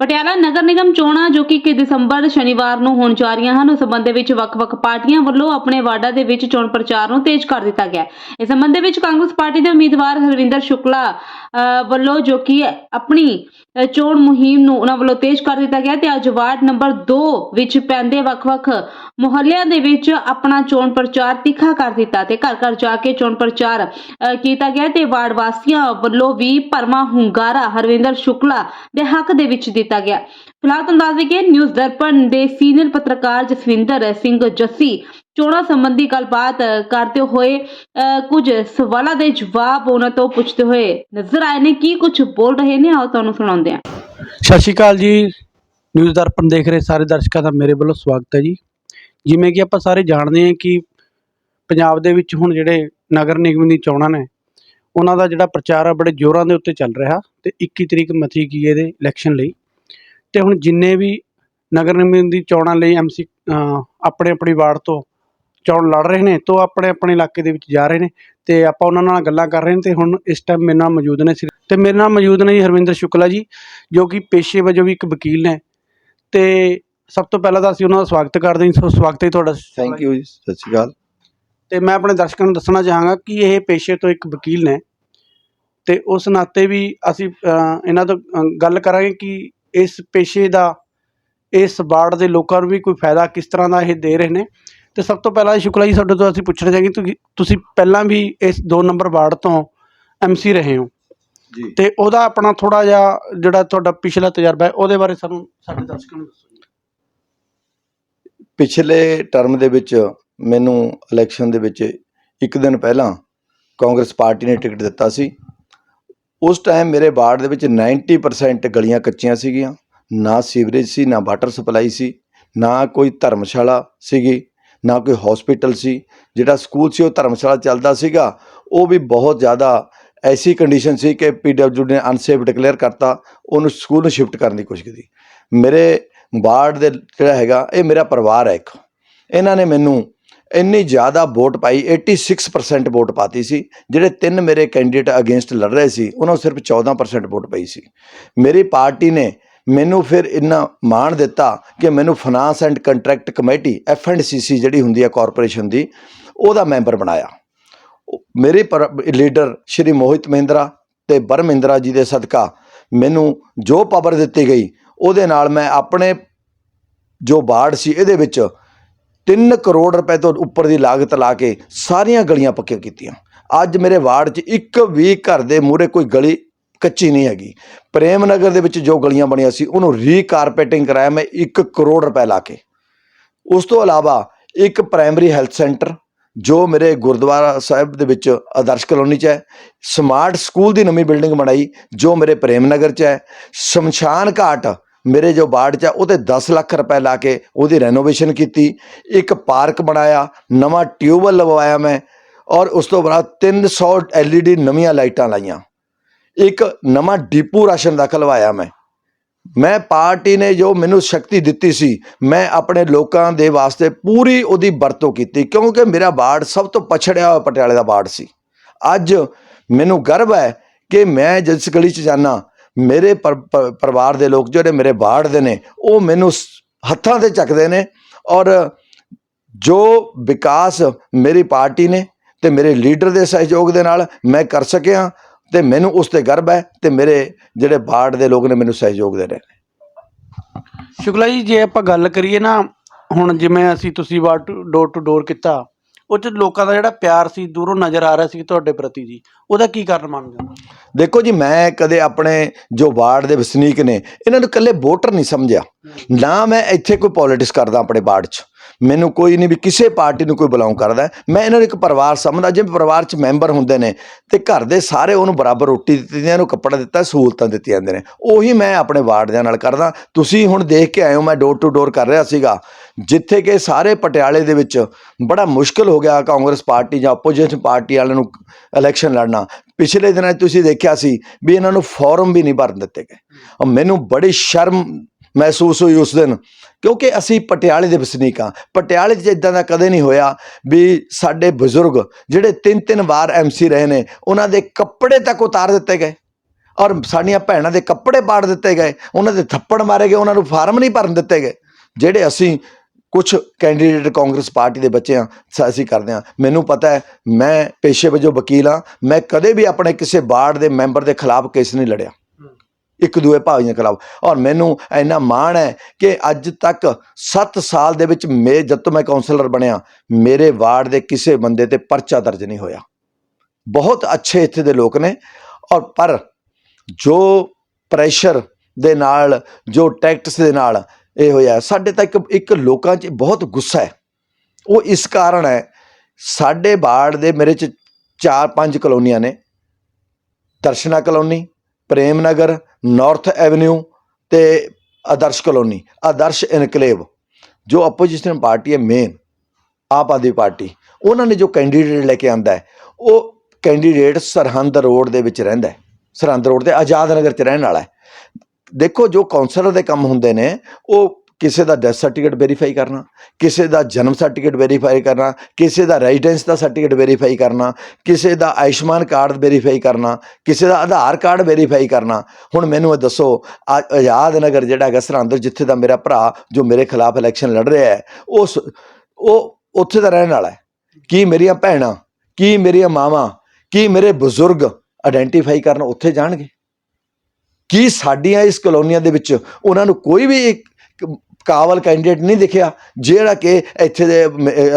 ਪਟਿਆਲਾ ਨਗਰ ਨਿਗਮ ਚੋਣਾਂ ਜੋ ਕਿ 1 ਦਸੰਬਰ, ਸ਼ਨੀਵਾਰ ਨੂੰ ਹੋਣ ਜਾ ਰਹੀਆਂ ਹਨ, ਉਸ ਸੰਬੰਧ ਦੇ ਵਿੱਚ ਵੱਖ-ਵੱਖ ਪਾਰਟੀਆਂ ਵੱਲੋਂ ਆਪਣੇ ਵਾਰਡਾਂ ਦੇ ਵਿੱਚ ਚੋਣ ਪ੍ਰਚਾਰ ਨੂੰ ਤੇਜ਼ ਕਰ ਦਿੱਤਾ ਗਿਆ ਇਸ ਸੰਬੰਧ ਵਿੱਚ ਕਾਂਗਰਸ ਪਾਰਟੀ ਦੇ ਉਮੀਦਵਾਰ ਹਰਵਿੰਦਰ ਸ਼ੁਕਲਾ ਵੱਲੋਂ ਜੋ ਕਿ ਆਪਣੀ ਚੋਣ ਮੁਹਿੰਮ ਨੂੰ ਉਹਨਾਂ ਵੱਲੋਂ ਤੇਜ਼ ਕਰ ਦਿੱਤਾ ਗਿਆ ਤੇ ਅੱਜ ਵਾਰਡ ਨੰਬਰ 2 ਵਿੱਚ ਪੈਂਦੇ ਵੱਖ-ਵੱਖ ਮੁਹੱਲਿਆਂ ਦੇ ਵਿੱਚ ਆਪਣਾ ਚੋਣ ਪ੍ਰਚਾਰ ਤਿੱਖਾ ਕਰ ਦਿੱਤਾ ਤੇ ਘਰ ਘਰ ਜਾ ਕੇ ਚੋਣ ਪ੍ਰਚਾਰ ਕੀਤਾ ਗਿਆ ਤੇ ਵਾਰਡ ਵਾਸੀਆਂ ਵੱਲੋਂ ਵੀ ਪਰਮਾ ਹੁੰਗਾਰਾ ਹਰਵਿੰਦਰ ਸ਼ੁਕਲਾ ਦੇ ਹੱਕ ਦੇ ਵਿੱਚ ਦਿੱਤਾ ਗਿਆ। ਫਿਲਹਾਲ ਤੁਹਾਨੂੰ ਦੱਸ ਦਈਏ ਕਿ ਨਿਊਜ਼ ਦਰਪਣ ਦੇ ਸੀਨੀਅਰ ਪੱਤਰਕਾਰ ਜਸਵਿੰਦਰ ਸਿੰਘ ਜੱਸੀ ਚੋਣਾਂ ਸੰਬੰਧੀ ਗੱਲਬਾਤ ਕਰਦੇ ਹੋਏ ਕੁਝ ਸਵਾਲਾਂ ਦੇ ਜਵਾਬ ਉਹਨਾਂ ਤੋਂ ਪੁੱਛਦੇ ਹੋਏ ਨਜ਼ਰ ਆਏ ਨੇ। ਕੀ ਕੁਝ ਬੋਲ ਰਹੇ ਨੇ? ਆਓ ਤੁਹਾਨੂੰ ਸੁਣਾਉਂਦੇ ਹਾਂ। ਸਤਿ ਸ਼੍ਰੀ ਅਕਾਲ ਜੀ। ਨਿਊਜ਼ ਦਰਪਣ ਦੇਖ ਰਹੇ ਸਾਰੇ ਦਰਸ਼ਕਾਂ ਦਾ ਮੇਰੇ ਵੱਲੋਂ ਸਵਾਗਤ ਹੈ ਜੀ। ਜਿਵੇਂ ਕਿ ਆਪਾਂ ਸਾਰੇ ਜਾਣਦੇ ਹਾਂ ਕਿ ਪੰਜਾਬ ਦੇ ਵਿੱਚ ਹੁਣ ਜਿਹੜੇ ਨਗਰ ਨਿਗਮ ਦੀ ਚੋਣਾਂ ਨੇ, ਉਹਨਾਂ ਦਾ ਜਿਹੜਾ ਪ੍ਰਚਾਰ ਆ ਬੜੇ ਜ਼ੋਰਾਂ ਦੇ ਉੱਤੇ ਚੱਲ ਰਿਹਾ ਤੇ 21 ਤਰੀਕ ਮੱਥੀ ਕੀ ਇਹਦੇ ਇਲੈਕਸ਼ਨ ਲਈ। ਤੇ ਹੁਣ ਜਿੰਨੇ ਵੀ ਨਗਰ ਨਿਗਮ ਦੀ ਚੋਣਾਂ ਲਈ ਐਮਸੀ ਆਪਣੇ ਆਪਣੀ ਵਾਰਡ ਤੋਂ ਚੋਣ ਲੜ ਰਹੇ ਨੇ ਤੋਂ ਆਪਣੇ ਆਪਣੇ ਇਲਾਕੇ ਦੇ ਵਿੱਚ ਜਾ ਰਹੇ ਨੇ ਤੇ ਆਪਾਂ ਉਹਨਾਂ ਨਾਲ ਗੱਲਾਂ ਕਰ ਰਹੇ ਨੇ ਤੇ ਹੁਣ ਇਸ ਟਾਈਮ ਮੇਰੇ ਨਾਲ ਮੌਜੂਦ ਨੇ ਸ੍ਰੀ- ਤੇ ਮੇਰੇ ਨਾਲ ਮੌਜੂਦ ਨੇ ਜੀ ਹਰਵਿੰਦਰ ਸ਼ੁਕਲਾ ਜੀ ਜੋ ਕਿ ਪੇਸ਼ੇ ਵਜੋਂ ਵੀ ਇੱਕ ਵਕੀਲ ਨੇ ਤੇ ਸਭ ਤੋਂ ਪਹਿਲਾਂ ਤਾਂ ਅਸੀਂ ਉਹਨਾਂ ਦਾ ਸਵਾਗਤ ਕਰਦੇ ਹਾਂ ਸੋ ਸਵਾਗਤ ਹੈ ਤੁਹਾਡਾ। ਥੈਂਕ ਯੂ ਜੀ ਸਤਿ ਸ਼੍ਰੀ ਅਕਾਲ। ਤੇ ਮੈਂ ਆਪਣੇ ਦਰਸ਼ਕਾਂ ਨੂੰ ਦੱਸਣਾ ਚਾਹਾਂਗਾ ਕਿ ਇਹ ਪੇਸ਼ੇ ਤੋਂ ਇੱਕ ਵਕੀਲ ਨੇ ਤੇ ਉਸ ਨਾਤੇ ਵੀ ਅਸੀਂ ਅ, ਇਹਨਾਂ ਤੋਂ ਅ, ਗੱਲ ਕਰਾਂਗੇ ਕਿ ਇਸ ਪੇਸ਼ੇ ਦਾ ਇਸ ਵਾਰਡ ਦੇ ਲੋਕਾਂ ਨੂੰ ਵੀ ਕੋਈ ਫਾਇਦਾ ਕਿਸ ਤਰ੍ਹਾਂ ਦਾ ਇਹ ਦੇ ਰਹੇ ਨੇ? ਤੇ ਸਭ ਤੋਂ ਪਹਿਲਾਂ ਸ਼ੁਕਲਾ ਜੀ ਤੁਹਾਡੇ ਤੋਂ ਅਸੀਂ ਪੁੱਛਣਾ ਚਾਹਾਂਗੇ ਤੁਸੀਂ ਤੁਸੀਂ ਪਹਿਲਾਂ ਵੀ ਇਸ 2 ਨੰਬਰ ਵਾਰਡ ਤੋਂ ਐਮਸੀ ਰਹੇ ਹੋ। ਜੀ। ਤੇ ਉਹਦਾ ਆਪਣਾ ਥੋੜਾ ਜਿਹਾ ਜਿਹੜਾ ਤੁਹਾਡਾ ਪਿਛਲਾ ਤਜਰਬਾ ਹੈ ਉਹਦੇ ਬਾਰੇ ਸਾਨੂੰ ਸਾਡੇ ਦਰਸ਼ਕਾਂ ਨੂੰ ਦੱਸੋ। ਪਿਛਲੇ ਟਰਮ ਦੇ ਵਿੱਚ ਮੈਨੂੰ ਇਲੈਕਸ਼ਨ ਦੇ ਵਿੱਚ ਇੱਕ ਦਿਨ ਪਹਿਲਾਂ ਕਾਂਗਰਸ ਪਾਰਟੀ ਨੇ ਟਿਕਟ ਦਿੱਤਾ ਸੀ। ਉਸ ਟਾਈਮ ਮੇਰੇ ਵਾਰਡ ਦੇ ਵਿੱਚ 90% ਗਲੀਆਂ ਕੱਚੀਆਂ ਸੀਗੀਆਂ। ਨਾ ਸੀਵਰੇਜ ਸੀ, ਨਾ ਵਾਟਰ ਸਪਲਾਈ ਸੀ, ਨਾ ਕੋਈ ਧਰਮਸ਼ਾਲਾ ਸੀਗੀ, ਨਾ ਕੋਈ ਹਸਪੀਟਲ ਸੀ। ਜਿਹੜਾ ਸਕੂਲ ਸੀ ਉਹ ਧਰਮਸ਼ਾਲਾ ਚੱਲਦਾ ਸੀਗਾ। ਉਹ ਵੀ ਬਹੁਤ ਜ਼ਿਆਦਾ ਐਸੀ ਕੰਡੀਸ਼ਨ ਸੀ ਕਿ ਪੀਡਬਲਯੂ ਨੇ ਅਨਸੇਫ ਡਿਕਲੇਅਰ ਕਰਤਾ, ਉਹਨੂੰ ਸਕੂਲ ਨੂੰ ਸ਼ਿਫਟ ਕਰਨ ਦੀ ਕੋਸ਼ਿਸ਼ ਕੀਤੀ। ਮੇਰੇ ਵਾਰਡ ਦੇ ਜਿਹੜਾ ਹੈਗਾ, ਇਹ ਮੇਰਾ ਪਰਿਵਾਰ ਹੈ ਇੱਕ। ਇਹਨਾਂ ਨੇ ਮੈਨੂੰ ਇੰਨੀ ਜ਼ਿਆਦਾ ਵੋਟ ਪਾਈ 86% ਵੋਟ ਪਾਤੀ ਸੀ। ਜਿਹੜੇ ਤਿੰਨ ਮੇਰੇ ਕੈਂਡੀਡੇਟ ਅਗੇਂਸਟ ਲੜ ਰਹੇ ਸੀ, ਉਹਨਾਂ ਨੂੰ ਸਿਰਫ 14% ਵੋਟ ਪਈ ਸੀ। ਮੇਰੀ ਪਾਰਟੀ ਨੇ ਮੈਨੂੰ ਫਿਰ ਇੰਨਾ ਮਾਣ ਦਿੱਤਾ ਕਿ ਮੈਨੂੰ finance and contract committee F and C C ਜਿਹੜੀ ਹੁੰਦੀ ਹੈ ਕਾਰਪੋਰੇਸ਼ਨ ਦੀ, ਉਹਦਾ ਮੈਂਬਰ ਬਣਾਇਆ। ਉਹ- ਮੇਰੇ ਪਰ- ਲੀਡਰ ਸ਼੍ਰੀ ਮੋਹਿਤ ਮਹਿੰਦਰਾ ਤੇ ਬਰਮਿੰਦਰਾ ਜੀ ਦੇ ਸਦਕਾ ਮੈਨੂੰ ਜੋ ਪਾਵਰ ਦਿੱਤੀ ਗਈ, ਉਹਦੇ ਨਾਲ ਮੈਂ ਆਪਣੇ ਜੋ ਬਾੜ ਸੀ, ਇਹਦੇ ਵਿੱਚ 3 ਕਰੋੜ ਰੁਪਏ ਤੋਂ ਉੱਪਰ ਦੀ ਲਾਗਤ ਲਾ ਕੇ ਸਾਰੀਆਂ ਗਲੀਆਂ ਪੱਕੀਆਂ ਕੀਤੀਆਂ। ਅੱਜ ਮੇਰੇ ਵਾਰਡ 'ਚ ਇੱਕ ਵੀ ਘਰ ਦੇ ਮੂਹਰੇ ਕੋਈ ਗਲੀ ਕੱਚੀ ਨਹੀਂ ਹੈਗੀ। ਪ੍ਰੇਮ ਨਗਰ ਦੇ ਵਿੱਚ ਜੋ ਗਲੀਆਂ ਬਣੀਆਂ ਸੀ, ਉਹਨੂੰ ਰੀਕਾਰਪੇਟਿੰਗ ਕਰਾਇਆ ਮੈਂ 1 ਕਰੋੜ ਰੁਪਏ ਲਾ ਕੇ। ਉਸ ਤੋਂ ਇਲਾਵਾ ਇੱਕ ਪ੍ਰਾਇਮਰੀ ਹੈਲਥ ਸੈਂਟਰ ਜੋ ਮੇਰੇ ਗੁਰਦੁਆਰਾ ਸਾਹਿਬ ਦੇ ਵਿੱਚ ਆਦਰਸ਼ ਕਲੋਨੀ 'ਚ ਹੈ ਸਮਾਰਟ ਸਕੂਲ ਦੀ ਨਵੀਂ ਬਿਲਡਿੰਗ ਬਣਾਈ ਜੋ ਮੇਰੇ ਪ੍ਰੇਮ ਨਗਰ 'ਚ ਹੈ, ਸ਼ਮਸ਼ਾਨ ਘਾਟ ਮੇਰੇ ਜੋ ਵਾਰਡ 'ਚ ਹੈ ਉਹਤੇ 10 ਲੱਖ ਰੁਪਏ ਲਾ ਕੇ ਉਹਦੀ ਰੈਨੋਵੇਸ਼ਨ ਕੀਤੀ, ਇੱਕ ਪਾਰਕ ਬਣਾਇਆ, ਨਵਾਂ ਟਿਊਬਵੈੱਲ ਲਗਵਾਇਆ ਮੈਂ, ਔਰ ਉਸ ਤੋਂ ਬਾਅਦ 300 LED ਨਵੀਆਂ ਲਾਈਟਾਂ ਲਾਈਆਂ। ਇੱਕ ਨਵਾਂ ਡੀਪੂ ਰਾਸ਼ਨ ਦਾ ਖਲਵਾਇਆ ਮੈਂ। ਮੈਂ ਪਾਰਟੀ ਨੇ ਜੋ ਮੈਨੂੰ ਸ਼ਕਤੀ ਦਿੱਤੀ ਸੀ, ਮੈਂ ਆਪਣੇ ਲੋਕਾਂ ਦੇ ਵਾਸਤੇ ਪੂਰੀ ਉਹਦੀ ਵਰਤੋਂ ਕੀਤੀ, ਕਿਉਂਕਿ ਮੇਰਾ ਵਾਰਡ ਸਭ ਤੋਂ ਪਛੜਿਆ ਹੋਇਆ ਪਟਿਆਲੇ ਦਾ ਵਾਰਡ ਸੀ। ਅੱਜ ਮੈਨੂੰ ਗਰਵ ਹੈ ਕਿ ਮੈਂ ਜਿਸ ਗਲੀ 'ਚ ਜਾਣਾ ਮੇਰੇ ਪਰ- ਪਰ- ਪਰਿਵਾਰ ਦੇ ਲੋਕ ਜਿਹੜੇ ਮੇਰੇ ਵਾਰਡ ਦੇ ਨੇ, ਉਹ ਮੈਨੂੰ ਸ- ਹੱਥਾਂ ਤੇ ਚੱਕਦੇ ਨੇ ਔਰ ਜੋ ਵਿਕਾਸ ਮੇਰੀ ਪਾਰਟੀ ਨੇ ਤੇ ਮੇਰੇ ਲੀਡਰ ਦੇ ਸਹਿਯੋਗ ਦੇ ਨਾਲ ਮੈਂ ਕਰ ਸਕਿਆ ਤੇ ਮੈਨੂੰ ਉਸ ਤੇ ਗਰਵ ਹੈ ਤੇ ਮੇਰੇ ਜਿਹੜੇ ਵਾਰਡ ਦੇ ਲੋਕ ਨੇ ਮੈਨੂੰ ਸਹਿਯੋਗ ਦੇ ਰਹੇ ਨੇ। ਸ਼ੁਕਲਾ ਜੀ, ਜੇ ਆਪਾਂ ਗੱਲ ਕਰੀਏ ਨਾ, ਹੁਣ ਜਿਵੇਂ ਅਸੀਂ ਤੁਸੀਂ ਵਾਰ, ਡੋਰ ਟੂ ਡੋਰ ਕੀਤਾ ਉਹ ਚ ਲੋਕਾਂ ਦਾ ਜਿਹੜਾ ਪਿਆਰ ਸੀ ਦੂਰੋਂ ਨਜ਼ਰ ਆ ਰਿਹਾ ਸੀ ਤੁਹਾਡੇ ਪ੍ਰਤੀ ਜੀ ਉਹਦਾ ਕੀ ਕਾਰਨ ਮੰਨਦੇ ਹੋ? ਦੇਖੋ ਜੀ ਮੈਂ ਕਦੇ ਆਪਣੇ ਜੋ ਵਾਰਡ ਦੇ ਵਸਨੀਕ ਨੇ ਇਹਨਾਂ ਨੂੰ ਇਕੱਲੇ ਵੋਟਰ ਨਹੀਂ ਸਮਝਿਆ। ਨਾ ਮੈਂ ਇੱਥੇ ਕੋਈ ਪੋਲਿਟਿਕਸ ਕਰਦਾ ਆਪਣੇ ਵਾਰਡ 'ਚ। ਮੈਨੂੰ ਕੋਈ ਨਹੀਂ ਵੀ ਕਿਸੇ ਪਾਰਟੀ ਨੂੰ ਕੋਈ ਬਿਲੋਂਗ ਕਰਦਾ। ਮੈਂ ਇਹਨਾਂ ਨੂੰ ਇੱਕ ਪਰਿਵਾਰ ਸਮਝਦਾ, ਜਿਵੇਂ ਪਰਿਵਾਰ 'ਚ ਮੈਂਬਰ ਹੁੰਦੇ ਨੇ ਤੇ ਘਰ ਦੇ ਸਾਰੇ ਉਹਨੂੰ ਬਰਾਬਰ ਰੋਟੀ ਦਿੱਤੀ ਜਾਂਦੀ ਹੈ ਉਹਨੂੰ ਕੱਪੜਾ ਦਿੱਤਾ, ਸਹੂਲਤਾਂ ਦਿੱਤੀਆਂ ਜਾਂਦੀਆਂ ਨੇ। ਉਹੀ ਮੈਂ ਆਪਣੇ ਵਾਰਡ ਦੇ ਨਾਲ ਕਰਦਾ। ਤੁਸੀਂ ਹੁਣ ਦੇਖ ਕੇ ਆਏ ਹੋ, ਮੈਂ ਡੋਰ ਟੂ ਡੋਰ ਕਰ ਰਿਹਾ ਸੀਗਾ। ਜਿੱਥੇ ਕਿ ਸਾਰੇ ਪਟਿਆਲੇ ਦੇ ਵਿੱਚ ਬੜਾ ਮੁਸ਼ਕਲ ਹੋ ਗਿਆ ਕਾਂਗਰਸ ਪਾਰਟੀ ਜਾਂ ਆਪੋਜੀਸ਼ਨ ਪਾਰਟੀ ਵਾਲਿਆਂ ਨੂੰ ਇਲੈਕਸ਼ਨ ਲੜਨਾ। ਪਿਛਲੇ ਦਿਨਾਂ 'ਚ ਤੁਸੀਂ ਦੇਖਿਆ ਸੀ ਵੀ ਇਹਨਾਂ ਨੂੰ ਫਾਰਮ ਵੀ ਨਹੀਂ ਭਰਨ ਦਿੱਤੇ ਗਏ। ਮੈਨੂੰ ਬੜੀ ਸ਼ਰਮ ਮਹਿਸੂਸ ਹੋਈ ਉਸ ਦਿਨ। ਕਿਉਂਕਿ ਅਸੀਂ ਪਟਿਆਲੇ ਦੇ ਵਸਨੀਕ ਹਾਂ। ਪਟਿਆਲੇ 'ਚ ਇਦਾਂ ਦਾ ਕਦੇ ਨਹੀਂ ਹੋਇਆ ਵੀ ਸਾਡੇ ਬਜ਼ੁਰਗ ਜਿਹੜੇ ਤਿੰਨ ਤਿੰਨ ਵਾਰ ਐਮਸੀ ਰਹੇ ਨੇ, ਉਹਨਾਂ ਦੇ ਕੱਪੜੇ ਤੱਕ ਉਤਾਰ ਦਿੱਤੇ ਗਏ। ਔਰ ਸਾਡੀਆਂ ਭੈਣਾਂ ਦੇ ਕੱਪੜੇ ਪਾੜ ਦਿੱਤੇ ਗਏ। ਉਹਨਾਂ ਦੇ ਥੱਪੜ ਮਾਰੇ ਗਏ। ਉਹਨਾਂ ਨੂੰ ਫਾਰਮ ਨਹੀਂ ਭਰਨ ਦਿੱਤੇ ਗਏ। ਜਿਹੜੇ ਅਸੀਂ ਕੁਝ ਕੈਂਡੀਡੇਟ ਕਾਂਗਰਸ ਪਾਰਟੀ ਦੇ ਬੱਚੇ ਆ ਅਸੀਂ ਕਰਦੇ ਆ ਮੈਨੂੰ ਪਤਾ ਹੈ, ਮੈਂ ਪੇਸ਼ੇ ਵਜੋਂ ਵਕੀਲ ਆ ਮੈਂ ਕਦੇ ਵੀ ਆਪਣੇ ਕਿਸੇ ਬਾਰਡ ਦੇ ਮੈਂਬਰ ਦੇ ਖਿਲਾਫ ਕੇਸ ਨਹੀਂ ਲੜਿਆ। ਇੱਕ ਦੂਏ ਭਾਵੀਆਂ ਖਿਲਾਫ। ਔਰ ਮੈਨੂੰ ਇੰਨਾ ਮਾਣ ਹੈ ਕਿ ਅੱਜ ਤੱਕ 7 ਸਾਲ ਦੇ ਵਿੱਚ ਮੇ ਜਦ ਤੋਂ ਮੈਂ ਕਾਉਂਸਲਰ ਬਣਿਆ, ਮੇਰੇ ਵਾਰਡ ਦੇ ਕਿਸੇ ਬੰਦੇ ਤੇ ਪਰਚਾ ਦਰਜ ਨਹੀਂ ਹੋਇਆ। ਬਹੁਤ ਅੱਛੇ ਇੱਥੇ ਦੇ ਲੋਕ ਨੇ। ਔਰ ਪਰ ਜੋ ਪ੍ਰੈਸ਼ਰ ਦੇ ਨਾਲ, ਜੋ ਟੈਕਟਸ ਦੇ ਨਾਲ ਇਹ ਹੋਇਆ, ਸਾਡੇ ਤਾਂ ਇੱਕ ਇੱਕ ਲੋਕਾਂ 'ਚ ਬਹੁਤ ਗੁੱਸਾ ਹੈ। ਉਹ ਇਸ ਕਾਰਨ ਹੈ, ਸਾਡੇ ਬਾੜ ਦੇ ਮੇਰੇ 'ਚ ਚਾਰ ਪੰਜ ਕਲੋਨੀਆਂ ਨੇ। Darshana colony Prem Nagar north avenue ਤੇ ਆਦਰਸ਼ ਕਲੋਨੀ, ਆਦਰਸ਼ ਇਨਕਲੇਵ, ਜੋ ਆਪੋਜੀਸ਼ਨ ਪਾਰਟੀ ਹੈ ਮੇਨ ਆਪ ਆਦਮੀ ਪਾਰਟੀ। ਉਹਨਾਂ ਨੇ ਜੋ ਕੈਂਡੀਡੇਟ ਲੈ ਕੇ ਆਂਦਾ ਹੈ, ਉਹ ਕੈਂਡੀਡੇਟ ਸਰਹੰਦ ਰੋਡ ਦੇ ਵਿੱਚ ਰਹਿੰਦਾ ਹੈ। ਸਰਹੰਦ ਰੋਡ ਤੇ ਆਜ਼ਾਦ ਨਗਰ 'ਚ ਰਹਿਣ ਵਾਲਾ ਹੈ। ਦੇਖੋ, ਜੋ ਕਾਉਂਸਲਰ ਦੇ ਕੰਮ ਹੁੰਦੇ ਨੇ, ਉਹ ਕਿਸੇ ਦਾ ਡੈਥ ਸਰਟੀਫਿਕੇਟ ਵੈਰੀਫਾਈ ਕਰਨਾ, ਕਿਸੇ ਦਾ ਜਨਮ ਸਰਟੀਫਿਕੇਟ ਵੈਰੀਫਾਈ ਕਰਨਾ, ਕਿਸੇ ਦਾ ਰੈਜ਼ੀਡੈਂਸ ਦਾ ਸਰਟੀਫਿਕੇਟ ਵੈਰੀਫਾਈ ਕਰਨਾ, ਕਿਸੇ ਦਾ ਆਯੁਸ਼ਮਾਨ ਕਾਰਡ ਵੈਰੀਫਾਈ ਕਰਨਾ, ਕਿਸੇ ਦਾ ਆਧਾਰ ਕਾਰਡ ਵੈਰੀਫਾਈ ਕਰਨਾ। ਹੁਣ ਮੈਨੂੰ ਇਹ ਦੱਸੋ, ਆ- ਆਜ਼ਾਦ ਨਗਰ ਜਿਹੜਾ ਹੈਗਾ ਸਰਹੰਦ, ਜਿੱਥੇ ਦਾ ਮੇਰਾ ਭਰਾ ਜੋ ਮੇਰੇ ਖਿਲਾਫ ਇਲੈਕਸ਼ਨ ਲੜ ਰਿਹਾ ਹੈ ਉਸ ਉਹ ਉੱਥੇ ਦਾ ਰਹਿਣ ਵਾਲਾ ਹੈ। ਕੀ ਮੇਰੀਆਂ ਭੈਣਾਂ, ਕੀ ਮੇਰੀਆਂ ਮਾਵਾਂ, ਕੀ ਮੇਰੇ ਬਜ਼ੁਰਗ ਆਇਡੈਂਟੀਫਾਈ ਕਰਨ ਉੱਥੇ ਜਾਣਗੇ? ਕੀ ਸਾਡੀਆਂ ਇਸ ਕਲੋਨੀਆਂ ਦੇ ਵਿੱਚ ਉਹਨਾਂ ਨੂੰ ਕੋਈ ਵੀ ਕਾਬਲ ਕੈਂਡੀਡੇਟ ਨਹੀਂ ਦਿਖਿਆ, ਜਿਹੜਾ ਕਿ ਇੱਥੇ ਦੇ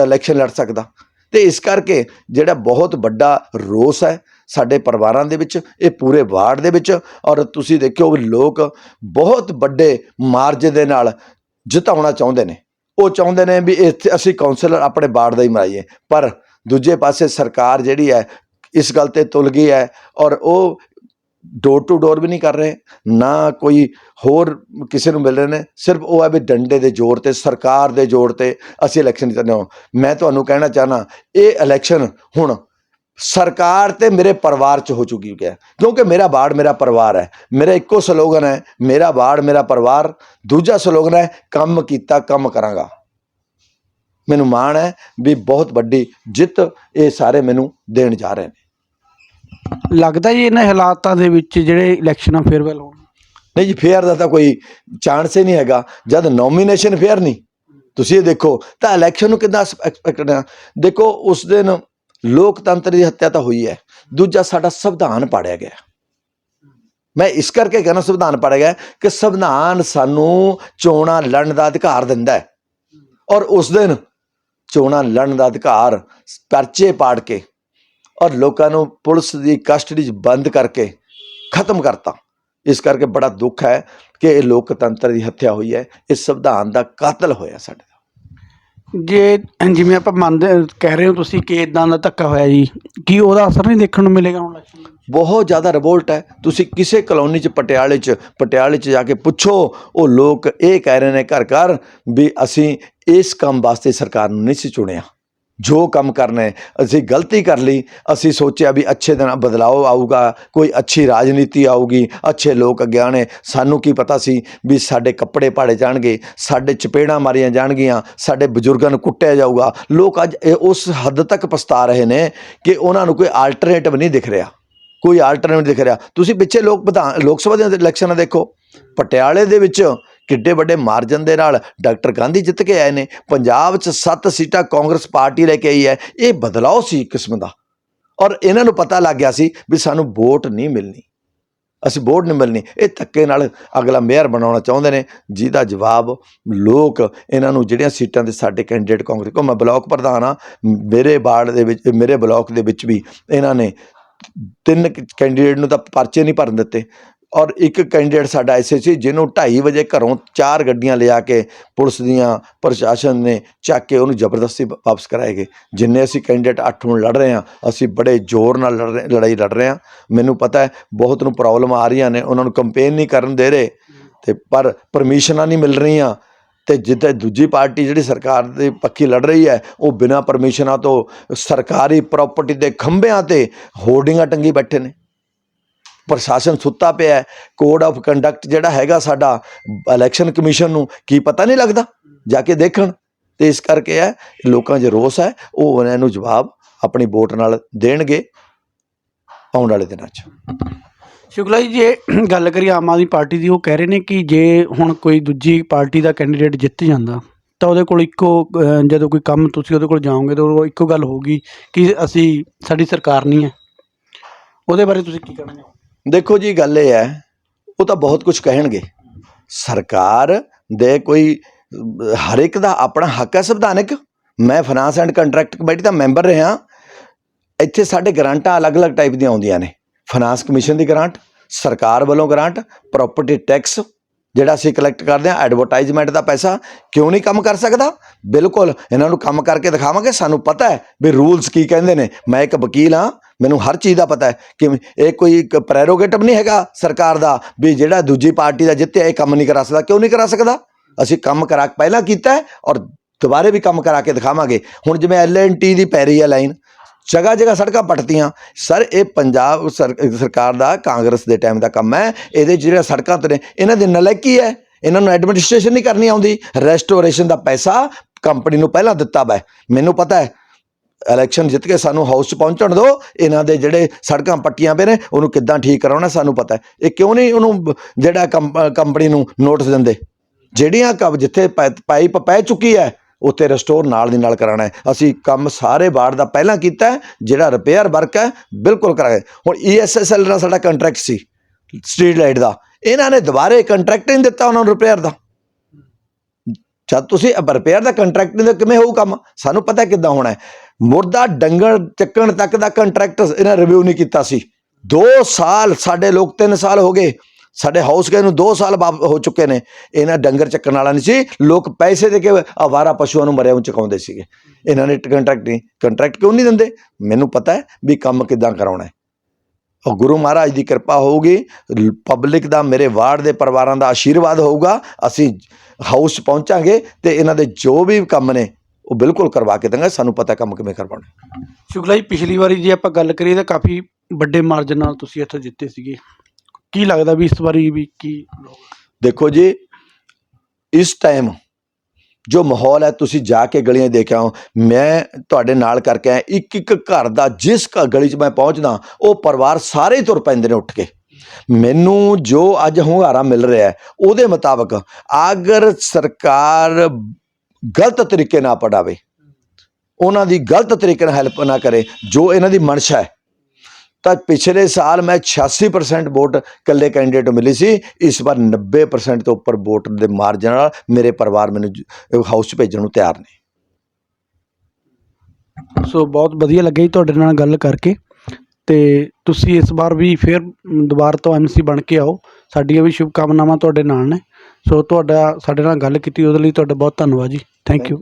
ਇਲੈਕਸ਼ਨ ਲੜ ਸਕਦਾ। ਤੇ ਇਸ ਕਰਕੇ ਜਿਹੜਾ ਬਹੁਤ ਵੱਡਾ ਰੋਸ ਹੈ ਸਾਡੇ ਪਰਿਵਾਰਾਂ ਦੇ ਵਿੱਚ, ਇਹ ਪੂਰੇ ਵਾਰਡ ਦੇ ਵਿੱਚ, ਔਰ ਤੁਸੀਂ ਦੇਖਿਓ ਵੀ ਲੋਕ ਬਹੁਤ ਵੱਡੇ ਮਾਰਜ ਦੇ ਨਾਲ ਜਿਤਾਉਣਾ ਚਾਹੁੰਦੇ ਨੇ। ਉਹ ਚਾਹੁੰਦੇ ਨੇ ਵੀ ਇੱਥੇ ਅਸੀਂ ਕਾਉਂਸਲਰ ਆਪਣੇ ਵਾਰਡ ਦਾ ਹੀ ਮਰਾਈਏ, ਪਰ ਦੂਜੇ ਪਾਸੇ ਸਰਕਾਰ ਜਿਹੜੀ ਹੈ, ਇਸ ਗੱਲ ਤੇ ਤੁਲ ਗਈ ਹੈ, ਔਰ ਉਹ ਡੋਰ ਟੂ ਡੋਰ ਵੀ ਨਹੀਂ ਕਰ ਰਹੇ, ਨਾ ਕੋਈ ਹੋਰ ਕਿਸੇ ਨੂੰ ਮਿਲ ਰਹੇ ਨੇ, ਸਿਰਫ ਉਹ ਹੈ ਵੀ ਡੰਡੇ ਦੇ ਜ਼ੋਰ ਤੇ, ਸਰਕਾਰ ਦੇ ਜ਼ੋਰ ਤੇ ਅਸੀਂ ਇਲੈਕਸ਼ਨ ਜਿੱਤਦੇ ਹਾਂ ਮੈਂ ਤੁਹਾਨੂੰ ਕਹਿਣਾ ਚਾਹਨਾ, ਇਹ ਇਲੈਕਸ਼ਨ ਹੁਣ ਸਰਕਾਰ ਤੇ ਮੇਰੇ ਪਰਿਵਾਰ ਚ ਹੋ ਚੁੱਕੀ ਹੈ, ਕਿਉਂਕਿ ਮੇਰਾ ਬਾੜ ਮੇਰਾ ਪਰਿਵਾਰ ਹੈ, ਮੇਰਾ ਇੱਕੋ ਸਲੋਗਨ ਹੈ, ਮੇਰਾ ਬਾੜ ਮੇਰਾ ਪਰਿਵਾਰ, ਦੂਜਾ ਸਲੋਗਨ ਹੈ, ਕੰਮ ਕੀਤਾ, ਕੰਮ ਕਰਾਂਗਾ। ਮੈਨੂੰ ਮਾਣ ਹੈ ਵੀ ਬਹੁਤ ਵੱਡੀ ਜਿੱਤ ਇਹ ਸਾਰੇ ਮੈਨੂੰ ਦੇਣ ਜਾ ਰਹੇ ਨੇ। ਲੱਗਦਾ ਜੀ ਇਹਨਾਂ ਹਾਲਾਤਾਂ ਦੇ ਵਿੱਚ ਜਿਹੜੇ ਇਲੈਕਸ਼ਨਾਂ ਫੇਅਰਵੈਲ ਹੋਣ। ਨਹੀਂ ਜੀ ਫੇਅਰ ਦਾ ਤਾਂ ਕੋਈ ਚਾਂਸ ਹੀ ਨਹੀਂ ਹੈਗਾ। ਜਦ ਨੋਮੀਨੇਸ਼ਨ ਫੇਅਰ ਨਹੀਂ। ਤੁਸੀਂ ਇਹ ਦੇਖੋ, ਤਾਂ ਇਲੈਕਸ਼ਨ ਨੂੰ ਕਿੱਦਾਂ ਐਕਸਪੈਕਟ ਕਰਨਾ? ਦੇਖੋ, ਉਸ ਦਿਨ ਲੋਕਤੰਤਰ ਦੀ ਹੱਤਿਆ ਤਾਂ ਹੋਈ ਹੈ। ਦੂਜਾ ਸਾਡਾ ਸੰਵਿਧਾਨ ਪਾੜਿਆ ਗਿਆ। ਮੈਂ ਇਸ ਕਰਕੇ ਕਹਿੰਦਾ ਸੰਵਿਧਾਨ ਪਾੜਿਆ ਗਿਆ ਕਿ ਸੰਵਿਧਾਨ ਸਾਨੂੰ ਚੋਣਾਂ ਲੜਨ ਦਾ ਅਧਿਕਾਰ ਦਿੰਦਾ ਹੈ। ਔਰ ਉਸ ਦਿਨ ਚੋਣਾਂ ਲੜਨ ਦਾ ਅਧਿਕਾਰ ਪਰਚੇ ਪਾੜ ਕੇ ਔਰ ਲੋਕਾਂ ਨੂੰ ਪੁਲਿਸ ਦੀ ਕਸਟਡੀ 'ਚ ਬੰਦ ਕਰਕੇ ਖਤਮ ਕਰਤਾ। ਇਸ ਕਰਕੇ ਬੜਾ ਦੁੱਖ ਹੈ ਕਿ ਇਹ ਲੋਕਤੰਤਰ ਦੀ ਹੱਤਿਆ ਹੋਈ ਹੈ। ਇਸ ਸੰਵਿਧਾਨ ਦਾ ਕਾਤਲ ਹੋਇਆ ਸਾਡੇ ਦਾ ਜੇ ਜਿਵੇਂ ਆਪਾਂ ਮੰਨਦੇ ਕਹਿ ਰਹੇ ਹੋ ਤੁਸੀਂ ਕਿ ਇਦਾਂ ਦਾ ਧੱਕਾ ਹੋਇਆ ਜੀ ਕੀ ਉਹਦਾ ਅਸਰ ਨਹੀਂ ਦੇਖਣ ਨੂੰ ਮਿਲੇਗਾ ਹੁਣ ਵਿੱਚ ਬਹੁਤ ਜ਼ਿਆਦਾ ਰਿਵੋਲਟ ਹੈ। ਤੁਸੀਂ ਕਿਸੇ ਕਲੋਨੀ 'ਚ ਪਟਿਆਲੇ 'ਚ ਪਟਿਆਲੇ 'ਚ ਜਾ ਕੇ ਪੁੱਛੋ ਉਹ ਲੋਕ ਇਹ ਕਹਿ ਰਹੇ ਨੇ ਘਰ ਘਰ ਵੀ ਅਸੀਂ ਇਸ ਕੰਮ ਵਾਸਤੇ ਸਰਕਾਰ ਨੂੰ ਨਹੀਂ ਸੀ ਚੁਣਿਆ। ਜੋ ਕੰਮ ਕਰਨਾ ਹੈ ਅਸੀਂ ਗਲਤੀ ਕਰ ਲਈ, ਅਸੀਂ ਸੋਚਿਆ ਵੀ ਅੱਛੇ ਦਿਨ ਬਦਲਾਅ ਆਊਗਾ, ਕੋਈ ਅੱਛੀ ਰਾਜਨੀਤੀ ਆਊਗੀ, ਅੱਛੇ ਲੋਕ ਅੱਗੇ ਆਉਣੇ, ਸਾਨੂੰ ਕੀ ਪਤਾ ਸੀ ਵੀ ਸਾਡੇ ਕੱਪੜੇ ਪਾੜੇ ਜਾਣਗੇ, ਸਾਡੇ ਚਪੇੜਾਂ ਮਾਰੀਆਂ ਜਾਣਗੀਆਂ, ਸਾਡੇ ਬਜ਼ੁਰਗਾਂ ਨੂੰ ਕੁੱਟਿਆ ਜਾਊਗਾ। ਲੋਕ ਅੱਜ ਇਹ ਉਸ ਹੱਦ ਤੱਕ ਪਛਤਾ ਰਹੇ ਨੇ ਕਿ ਉਹਨਾਂ ਨੂੰ ਕੋਈ ਆਲਟਰਨੇਟਿਵ ਨਹੀਂ ਦਿਖ ਰਿਹਾ। ਕੋਈ ਆਲਟਰਨੇਟਿਵ ਦਿਖ ਰਿਹਾ। ਤੁਸੀਂ ਪਿੱਛੇ ਲੋਕ ਵਿਧਾਨ ਲੋਕ ਸਭਾ ਦੇ ਇਲੈਕਸ਼ਨਾਂ ਦੇਖੋ, ਪਟਿਆਲੇ ਦੇ ਵਿੱਚ ਕਿੱਡੇ ਵੱਡੇ ਮਾਰਜਨ ਦੇ ਨਾਲ ਡਾਕਟਰ ਗਾਂਧੀ ਜਿੱਤ ਕੇ ਆਏ ਨੇ। ਪੰਜਾਬ 'ਚ 7 ਸੀਟਾਂ ਕਾਂਗਰਸ ਪਾਰਟੀ ਲੈ ਕੇ ਆਈ ਹੈ। ਇਹ ਬਦਲਾਅ ਸੀ ਇੱਕ ਕਿਸਮ ਦਾ। ਔਰ ਇਹਨਾਂ ਨੂੰ ਪਤਾ ਲੱਗ ਗਿਆ ਸੀ ਵੀ ਸਾਨੂੰ ਵੋਟ ਨਹੀਂ ਮਿਲਣੀ। ਅਸੀਂ ਵੋਟ ਨਹੀਂ ਮਿਲਣੀ। ਇਹ ਧੱਕੇ ਨਾਲ ਅਗਲਾ ਮੇਅਰ ਬਣਾਉਣਾ ਚਾਹੁੰਦੇ ਨੇ। ਜਿਹਦਾ ਜਵਾਬ ਲੋਕ ਇਹਨਾਂ ਨੂੰ ਜਿਹੜੀਆਂ ਸੀਟਾਂ ਤੇ ਸਾਡੇ ਕੈਂਡੀਡੇਟ ਕਾਂਗਰਸ ਕੋ ਮੈਂ ਬਲਾਕ ਪ੍ਰਧਾਨ ਆ ਮੇਰੇ ਬਾੜ ਦੇ ਵਿੱਚ, ਮੇਰੇ ਬਲਾਕ ਦੇ ਵਿੱਚ ਵੀ ਇਹਨਾਂ ਨੇ ਤਿੰਨ ਕੈਂਡੀਡੇਟ ਨੂੰ ਤਾਂ ਪਰਚੇ ਨਹੀਂ ਭਰਨ ਦਿੱਤੇ। ਔਰ ਇੱਕ ਕੈਂਡੀਡੇਟ ਸਾਡਾ ਐਸੇ ਸੀ, ਜਿਹਨੂੰ 2:30 ਵਜੇ ਘਰੋਂ ਚਾਰ ਗੱਡੀਆਂ ਲਿਆ ਕੇ ਪੁਲਿਸ ਦੀਆਂ ਪ੍ਰਸ਼ਾਸਨ ਨੇ ਚੱਕ ਕੇ ਉਹਨੂੰ ਜ਼ਬਰਦਸਤੀ ਵਾਪਸ ਕਰਾਏ ਗਏ। ਜਿੰਨੇ ਅਸੀਂ ਕੈਂਡੀਡੇਟ ਅੱਠ ਹੁਣ ਲੜ ਰਹੇ ਹਾਂ, ਅਸੀਂ ਬੜੇ ਜ਼ੋਰ ਨਾਲ ਲੜ ਰਹੇ, ਲੜਾਈ ਲੜ ਰਹੇ ਹਾਂ। ਮੈਨੂੰ ਪਤਾ ਹੈ, ਬਹੁਤ ਨੂੰ ਪ੍ਰੋਬਲਮ ਆ ਰਹੀਆਂ ਨੇ, ਉਹਨਾਂ ਨੂੰ ਕੰਪੇਨ ਨਹੀਂ ਕਰਨ ਦੇ ਰਹੇ, ਤੇ ਪਰ ਪਰਮਿਸ਼ਨਾਂ ਨਹੀਂ ਮਿਲ ਰਹੀਆਂ। ਤੇ ਜਿੱਥੇ ਦੂਜੀ ਪਾਰਟੀ ਜਿਹੜੀ ਸਰਕਾਰ ਦੇ ਪੱਖੀ ਲੜ ਰਹੀ ਹੈ, ਉਹ ਬਿਨਾਂ ਪਰਮਿਸ਼ਨਾਂ ਤੋਂ ਸਰਕਾਰੀ ਪ੍ਰਾਪਰਟੀ ਦੇ ਖੰਭਿਆਂ ਤੇ ਹੋਰਡਿੰਗਾਂ ਟੰਗੀ ਬੈਠੇ ਨੇ। ਪ੍ਰਸ਼ਾਸਨ ਸੁੱਤਾ ਪਿਆ ਹੈ। ਕੋਡ ਆਫ ਕੰਡਕਟ ਜਿਹੜਾ ਹੈਗਾ ਸਾਡਾ ਇਲੈਕਸ਼ਨ ਕਮਿਸ਼ਨ ਨੂੰ ਕੀ ਪਤਾ ਨਹੀਂ ਲੱਗਦਾ? ਜਾ ਕੇ ਦੇਖਣ। ਤੇ ਇਸ ਕਰਕੇ ਹੈ, ਲੋਕਾਂ 'ਚ ਰੋਸ ਹੈ। ਉਹ ਉਹਨਾਂ ਨੂੰ ਜਵਾਬ ਆਪਣੀ ਵੋਟ ਨਾਲ ਦੇਣਗੇ ਆਉਣ ਵਾਲੇ ਦਿਨਾਂ 'ਚ। ਸ਼ੁਕਲਾ ਜੀ, ਜੇ ਗੱਲ ਕਰੀਏ ਆਮ ਆਦਮੀ ਪਾਰਟੀ ਦੀ, ਉਹ ਕਹਿ ਰਹੇ ਨੇ ਕਿ ਜੇ ਹੁਣ ਕੋਈ ਦੂਜੀ ਪਾਰਟੀ ਦਾ ਕੈਂਡੀਡੇਟ ਜਿੱਤ ਜਾਂਦਾ, ਤਾਂ ਉਹਦੇ ਕੋਲ ਇੱਕੋ ਜਦੋਂ ਕੋਈ ਕੰਮ ਤੁਸੀਂ ਉਹਦੇ ਕੋਲ ਜਾਓਗੇ, ਤਾਂ ਉਹ ਇੱਕੋ ਗੱਲ ਹੋਊਗੀ ਕਿ ਅਸੀਂ, ਸਾਡੀ ਸਰਕਾਰ ਨਹੀਂ ਹੈ। ਉਹਦੇ ਬਾਰੇ ਤੁਸੀਂ ਕੀ ਕਹਿਣਾ ਚਾਹੋਗੇ? ਦੇਖੋ ਜੀ, ਗੱਲ ਇਹ ਹੈ, ਉਹ ਤਾਂ ਬਹੁਤ ਕੁਝ ਕਹਿਣਗੇ। ਸਰਕਾਰ ਦੇ ਕੋਈ, ਹਰ ਇੱਕ ਦਾ ਆਪਣਾ ਹੱਕ ਹੈ ਸੰਵਿਧਾਨਕ। ਮੈਂ ਫਾਈਨਾਂਸ ਐਂਡ ਕੰਟਰੈਕਟ ਕਮੇਟੀ ਦਾ ਮੈਂਬਰ ਰਿਹਾ। ਇੱਥੇ ਸਾਡੇ ਗ੍ਰਾਂਟਾਂ ਅਲੱਗ-ਅਲੱਗ ਟਾਈਪ ਦੀਆਂ ਆਉਂਦੀਆਂ ਨੇ। ਫਾਈਨਾਂਸ ਕਮਿਸ਼ਨ ਦੀ ਗ੍ਰਾਂਟ ਸਰਕਾਰ ਵੱਲੋਂ ਗ੍ਰਾਂਟ ਪ੍ਰਾਪਰਟੀ ਟੈਕਸ ਜਿਹੜਾ ਅਸੀਂ ਕਲੈਕਟ ਕਰਦੇ ਹਾਂ ਐਡਵਰਟਾਈਜ਼ਮੈਂਟ ਦਾ ਪੈਸਾ ਕਿਉਂ ਨਹੀਂ ਕੰਮ ਕਰ ਸਕਦਾ? ਬਿਲਕੁਲ, ਇਹਨਾਂ ਨੂੰ ਕੰਮ ਕਰਕੇ ਦਿਖਾਵਾਂਗੇ। ਸਾਨੂੰ ਪਤਾ ਹੈ ਵੀ ਰੂਲਸ ਕੀ ਕਹਿੰਦੇ ਨੇ। ਮੈਂ ਇੱਕ ਵਕੀਲ ਹਾਂ ਮੈਨੂੰ ਹਰ ਚੀਜ਼ ਦਾ ਪਤਾ ਹੈ ਕਿ ਇਹ ਕੋਈ ਪ੍ਰੈਰੋਗੇਟਿਵ ਨਹੀਂ ਹੈਗਾ ਸਰਕਾਰ ਦਾ ਵੀ ਜਿਹੜਾ ਦੂਜੀ ਪਾਰਟੀ ਦਾ ਜਿੱਤਿਆ, ਇਹ ਕੰਮ ਨਹੀਂ ਕਰਾ ਸਕਦਾ। ਕਿਉਂ ਨਹੀਂ ਕਰਾ ਸਕਦਾ? ਅਸੀਂ ਕੰਮ ਕਰਾ ਪਹਿਲਾਂ ਕੀਤਾ ਔਰ ਦੁਬਾਰੇ ਵੀ ਕੰਮ ਕਰਾ ਕੇ ਦਿਖਾਵਾਂਗੇ। ਹੁਣ ਜਿਵੇਂ ਐਲ ਦੀ ਪੈ ਰਹੀ ਹੈ ਲਾਈਨ, ਜਗ੍ਹਾ ਜਗ੍ਹਾ ਸੜਕਾਂ ਪਟਤੀਆਂ। ਸਰ, ਇਹ ਪੰਜਾਬ ਸਰ- ਸਰਕਾਰ ਦਾ, ਕਾਂਗਰਸ ਦੇ ਟਾਈਮ ਦਾ ਕੰਮ ਹੈ। ਇਹਦੇ 'ਚ ਜਿਹੜਾ ਸੜਕਾਂ ਤੇ ਇਹਨਾਂ ਦੇ ਨਲਾਇਕੀ ਹੈ। ਇਹਨਾਂ ਨੂੰ ਐਡਮਿਨਿਸਟ੍ਰੇਸ਼ਨ ਨਹੀਂ ਕਰਨੀ ਆਉਂਦੀ। ਰੈਸਟੋਰੇਸ਼ਨ ਦਾ ਪੈਸਾ ਕੰਪਨੀ ਨੂੰ ਪਹਿਲਾਂ ਦਿੱਤਾ ਵਾ ਮੈਨੂੰ ਪਤਾ ਹੈ ਇਲੈਕਸ਼ਨ ਜਿੱਤ ਕੇ ਸਾਨੂੰ ਹਾਊਸ 'ਚ ਪਹੁੰਚਣ ਦਿਓ, ਇਹਨਾਂ ਦੇ ਜਿਹੜੇ ਸੜਕਾਂ ਪੱਟੀਆਂ ਪਏ ਨੇ, ਉਹਨੂੰ ਕਿੱਦਾਂ ਠੀਕ ਕਰਾਉਣਾ ਸਾਨੂੰ ਪਤਾ ਹੈ। ਇਹ ਕਿਉਂ ਨਹੀਂ ਉਹਨੂੰ ਜਿਹੜਾ ਕੰਪ- ਕੰਪਨੀ ਨੂੰ ਨੋਟਿਸ ਦਿੰਦੇ? ਜਿਹੜੀਆਂ ਕਬ, ਜਿੱਥੇ ਪੈ- ਪਾਈਪ ਪੈ ਚੁੱਕੀ ਹੈ, ਉੱਥੇ ਰੈਸਟੋਰ ਨਾਲ ਦੀ ਨਾਲ ਕਰਾਉਣਾ ਹੈ। ਅਸੀਂ ਕੰਮ ਸਾਰੇ ਵਾਰਡ ਦਾ ਪਹਿਲਾਂ ਕੀਤਾ ਜਿਹੜਾ ਰਿਪੇਅਰ ਵਰਕ ਹੈ, ਬਿਲਕੁਲ ਕਰਾਂਗੇ। ਹੁਣ E ਈਐਸਐਸਐਲ ਨਾਲ ਸਾਡਾ ਕੰਟਰੈਕਟ ਸੀ ਸਟਰੀਟ ਲਾਈਟ ਦਾ। ਇਹਨਾਂ ਨੇ ਦੁਬਾਰੇ ਕੰਟਰੈਕਟ ਨਹੀਂ ਦਿੱਤਾ ਉਹਨਾਂ ਨੂੰ ਰਿਪੇਅਰ ਦਾ। ਜਦ ਤੁਸੀਂ ਰਿਪੇਅਰ ਦਾ ਕੰਟਰੈਕਟ ਨਹੀਂ ਦਿੱਤਾ ਕਿਵੇਂ ਹੋਊ ਕੰਮ? ਸਾਨੂੰ ਪਤਾ ਕਿੱਦਾਂ ਹੋਣਾ ਹੈ। ਮੁਰਦਾ ਡੰਗਰ ਚੱਕਣ ਤੱਕ ਦਾ ਕੰਟਰੈਕਟ ਇਹਨਾਂ ਰਿਵਿਊ ਨਹੀਂ ਕੀਤਾ ਸੀ। 2 ਸਾਲ, ਸਾਡੇ ਲੋਕ 3 ਸਾਲ ਹੋ ਗਏ। ਸਾਡੇ ਹਾਊਸ ਗਏ ਨੂੰ 2 ਸਾਲ ਵਾਪ- ਹੋ ਚੁੱਕੇ ਨੇ। ਇਹਨਾਂ ਡੰਗਰ ਚੱਕਣ ਵਾਲਾ ਨਹੀਂ ਸੀ। ਲੋਕ ਪੈਸੇ ਦੇ ਕੇ ਆਵਾਰਾ ਪਸ਼ੂਆਂ ਨੂੰ ਮਰਿਆ ਨੂੰ ਚੁਕਾਉਂਦੇ ਸੀਗੇ। ਇਹਨਾਂ ਨੇ ਕੰਟਰੈਕਟ ਨਹੀਂ ਕੰਟਰੈਕਟ ਕਿਉਂ ਨਹੀਂ ਦਿੰਦੇ? ਮੈਨੂੰ ਪਤਾ ਹੈ ਵੀ ਕੰਮ ਕਿੱਦਾਂ ਕਰਾਉਣਾ ਹੈ। ਔਰ ਗੁਰੂ ਮਹਾਰਾਜ ਦੀ ਕਿਰਪਾ ਹੋਊਗੀ। ਪਬਲਿਕ ਦਾ, ਮੇਰੇ ਵਾਰਡ ਦੇ ਪਰਿਵਾਰਾਂ ਦਾ ਆਸ਼ੀਰਵਾਦ ਹੋਊਗਾ। ਅਸੀਂ ਹਾਊਸ 'ਚ ਪਹੁੰਚਾਂਗੇ ਤੇ ਇਹਨਾਂ ਦੇ ਜੋ ਵੀ ਕੰਮ ਨੇ ਉਹ ਬਿਲਕੁਲ ਕਰਵਾ ਕੇ ਦਾਂਗੇ ਸਾਨੂੰ ਪਤਾ ਕੰਮ ਕਿਵੇਂ ਕਰਵਾਉਣਾ। ਸ਼ੁਕਲਾ ਜੀ ਪਿਛਲੀ ਵਾਰੀ ਜੇ ਆਪਾਂ ਗੱਲ ਕਰੀਏ ਤਾਂ ਕਾਫੀ ਵੱਡੇ ਮਾਰਜਨ ਨਾਲ ਤੁਸੀਂ ਇੱਥੋਂ ਜਿੱਤੇ ਸੀਗੇ। ਕੀ ਲੱਗਦਾ ਵੀ ਇਸ ਵਾਰੀ ਵੀ ਕੀ ਦੇਖੋ ਜੀ ਇਸ ਟਾਈਮ ਜੋ ਮਾਹੌਲ ਹੈ ਤੁਸੀਂ ਜਾ ਕੇ ਗਲੀਆਂ ਦੇਖ ਆਓ ਮੈਂ ਤੁਹਾਡੇ ਨਾਲ ਕਰਕੇ ਆਇਆ ਇੱਕ ਇੱਕ ਘਰ ਦਾ ਜਿਸ ਘ- ਗਲੀ 'ਚ ਮੈਂ ਪਹੁੰਚਦਾ ਉਹ ਪਰਿਵਾਰ ਸਾਰੇ ਹੀ ਤੁਰ ਪੈਂਦੇ ਨੇ ਉੱਠ ਕੇ। ਮੈਨੂੰ ਜੋ ਅੱਜ ਹੁੰਗਾਰਾ ਮਿਲ ਰਿਹਾ ਉਹਦੇ ਮੁਤਾਬਕ ਅਗਰ ਸਰਕਾਰ ਗਲਤ ਤਰੀਕੇ ਨਾਲ ਪੜਾਵੇ ਉਹਨਾਂ ਦੀ ਗਲਤ ਤਰੀਕੇ ਨਾਲ ਹੈਲਪ ਨਾ ਕਰੇ, ਜੋ ਇਹਨਾਂ ਦੀ ਮਨਸ਼ਾ ਹੈ, ਤਾਂ ਪਿਛਲੇ ਸਾਲ ਮੈਂ 86% ਵੋਟ ਇਕੱਲੇ ਕੈਂਡੀਡੇਟ ਨੂੰ ਮਿਲੀ ਸੀ, ਇਸ ਵਾਰ 90% ਤੋਂ ਉੱਪਰ ਵੋਟ ਦੇ ਮਾਰਜਨ ਨਾਲ ਮੇਰੇ ਪਰਿਵਾਰ ਮੈਨੂੰ ਹਾਊਸ 'ਚ ਭੇਜਣ ਨੂੰ ਤਿਆਰ ਨੇ। ਸੋ ਬਹੁਤ ਵਧੀਆ ਲੱਗਿਆ ਜੀ ਤੁਹਾਡੇ ਨਾਲ ਗੱਲ ਕਰਕੇ। ਅਤੇ ਤੁਸੀਂ ਇਸ ਵਾਰ ਵੀ ਫਿਰ ਦੁਬਾਰਾ ਤੋਂ ਐਮਸੀ ਬਣ ਕੇ ਆਓ। ਸਾਡੀਆਂ ਵੀ ਸ਼ੁਭ ਕਾਮਨਾਵਾਂ ਤੁਹਾਡੇ ਨਾਲ ਨੇ। ਸੋ ਤੁਹਾਡਾ, ਸਾਡੇ ਨਾਲ ਗੱਲ ਕੀਤੀ, ਉਹਦੇ ਲਈ ਤੁਹਾਡਾ ਬਹੁਤ ਧੰਨਵਾਦ ਜੀ। Thank you